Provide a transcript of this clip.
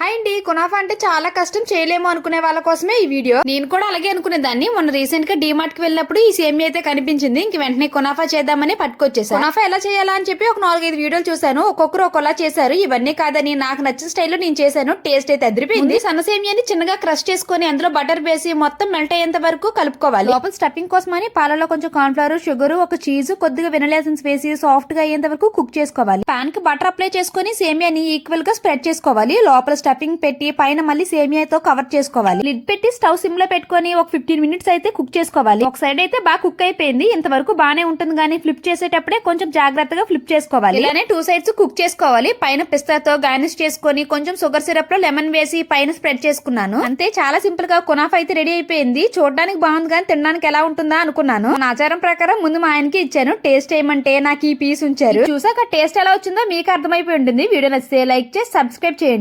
Hi అండి kunafa అంటే చాలా కష్టం చేయలేము అనుకునే వాళ్ళ కోసమే ఈ వీడియో. నేను కూడా అలాగే అనుకునేదాన్ని. మొన్న రీసెంట్గా డిమార్ట్కి వెళ్ళినప్పుడు ఈ సేమి అయితే కనిపించింది. ఇంక వెంటనే కునాఫా చేద్దామని పట్టుకొచ్చేసాను కునాఫా ఎలా చేయాలా అని చెప్పి ఒక నాలుగైదు వీడియోలు చూసాను ఒక్కొక్కరు ఒకలా చేశారు. ఇవన్నీ కాదని నాకు నచ్చిన స్టైల్లో నేను చేశాను. టేస్ట్ అయితే అదిరిపోయింది. సన్న సేమియాని చిన్నగా క్రష్ చేసుకొని అందులో బటర్ వేసి మొత్తం మెల్ట్ అయ్యేంత వరకు కలుపుకోవాలి. లోపల స్టఫింగ్ కోసమని పాలలో కొంచెం కార్న్ఫ్లవర్ షుగర్ ఒక చీజ్ కొద్దిగా వెనలేసన్స్ వేసి సాఫ్ట్గా అయ్యేంత వరకు కుక్ చేసుకోవాలి. పాన్కి బటర్ అప్లై చేసుకొని సేమియాని ఈక్వల్గా స్ప్రెడ్ చేసుకోవాలి. లోపల స్టఫింగ్ పెట్టి పైన మళ్ళీ సేమియాతో కవర్ చేసుకోవాలి. లిడ్ పెట్టి స్టవ్ సిమ్లో పెట్టుకొని ఒక ఫిఫ్టీన్ మినిట్స్ అయితే కుక్ చేసుకోవాలి. ఒక సైడ్ అయితే బాగా కుక్ అయిపోయింది. ఇంతవరకు బాగానే ఉంటుంది కానీ ఫ్లిప్ చేసేటప్పుడే కొంచెం జాగ్రత్తగా ఫ్లిప్ చేసుకోవాలి. ఇలానే టూ సైడ్స్ కుక్ చేసుకోవాలి. పైన పిస్తాతో గార్నిష్ చేసుకొని కొంచెం షుగర్ సిరప్లో లెమన్ వేసి పైన స్ప్రెడ్ చేసుకున్నాను. అంతే చాలా సింపుల్గా కునాఫ్ అయితే రెడీ అయిపోయింది. చూడడానికి బాగుంది కానీ తినడానికి ఎలా ఉంటుందా అనుకున్నాను. నా ఆచారం ప్రకారం ముందు మా ఆయనకి ఇచ్చాను. టేస్ట్ ఏమంటే నాకు ఈ పీస్ ఉంచారు. చూసాక టేస్ట్ ఎలా వచ్చిందో మీకు అర్థమైపోయి ఉంటుంది. వీడియో నచ్చితే లైక్ చేసి సబ్స్క్రైబ్ చేయండి.